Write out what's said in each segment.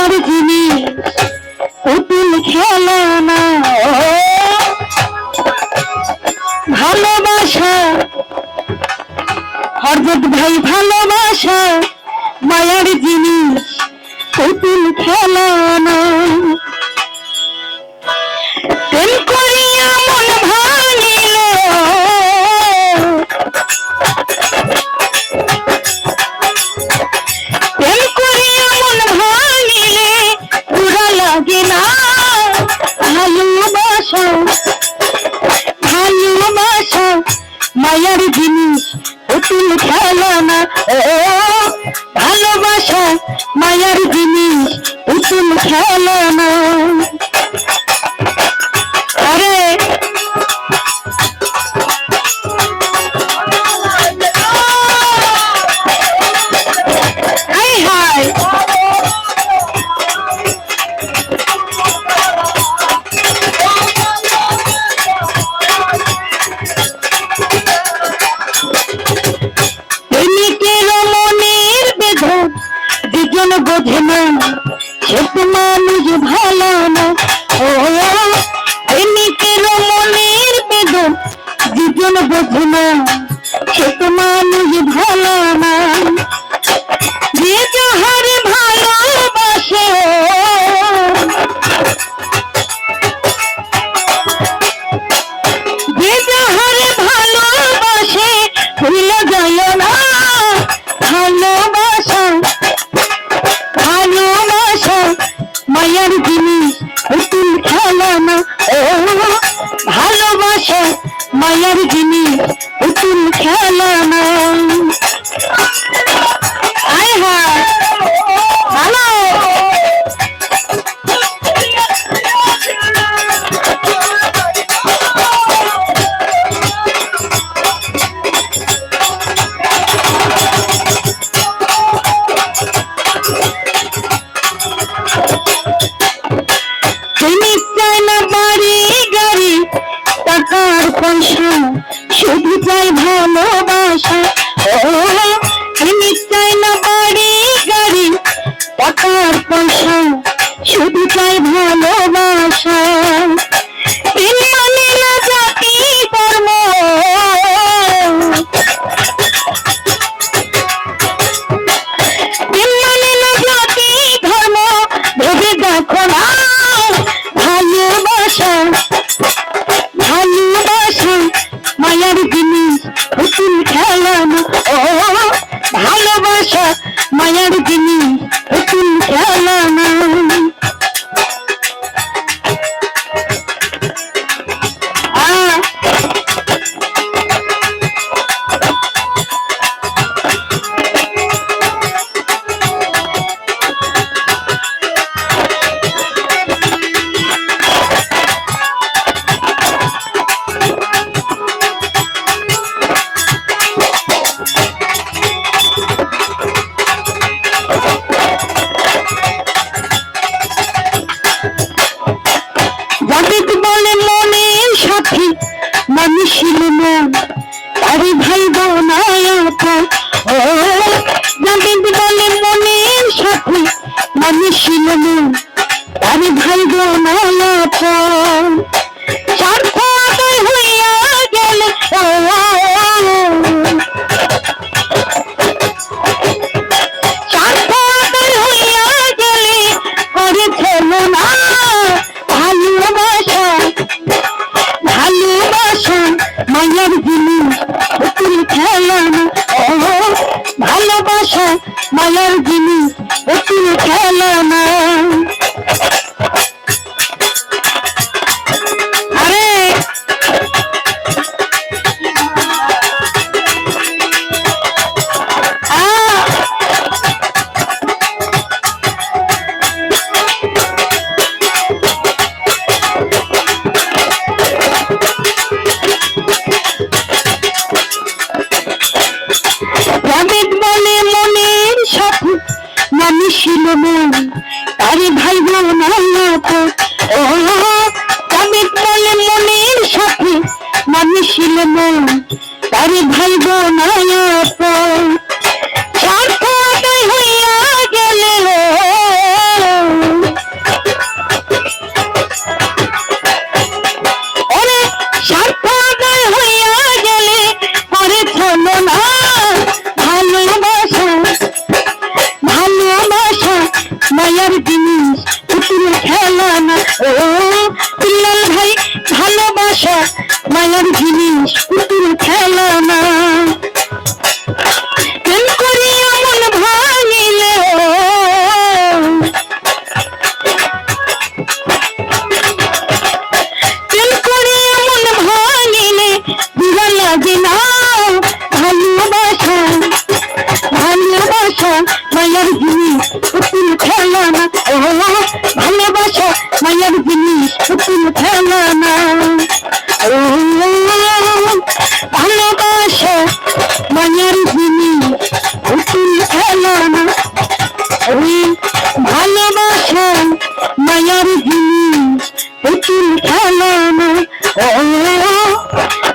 মায়ার জিনিস পুতুল খেলনা ভালোবাসা হরজত ভাই ভালোবাসা মায়ের জিনিস পুতুল খেলনা মায়ার জিনিস পুতুল খেলনা। ও ভালোবাসা মায়ার জিনিস পুতুল খেলনা। আরে হাই হাই। বোঝে না তো মানুষ ভালো না। ও প্রেমিকের মনের বেদন দুজন বোঝে না। সে মানুষ ভালো না। মায়ার জিনিস পুতুল খেলানা ও ভালোবাসা মায়ার জিনিস পুতুল শুধু চাই ভালোবাসা। ও মায়ার জিনিস মায়ের জিনিস পুতুল খেলানো ও ভালোবাসা মায়ের জিনিস পুতুল খেলানো মানুষের মন তারে ভাই বোন ও যাদের বলে মনের সাথে মানুষের মন তারে ভাই বোন ও ভাই ভালোবাসা মায়ের জিনিস।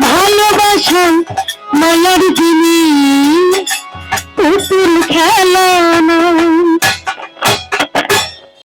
ভালোবাসা মায়ার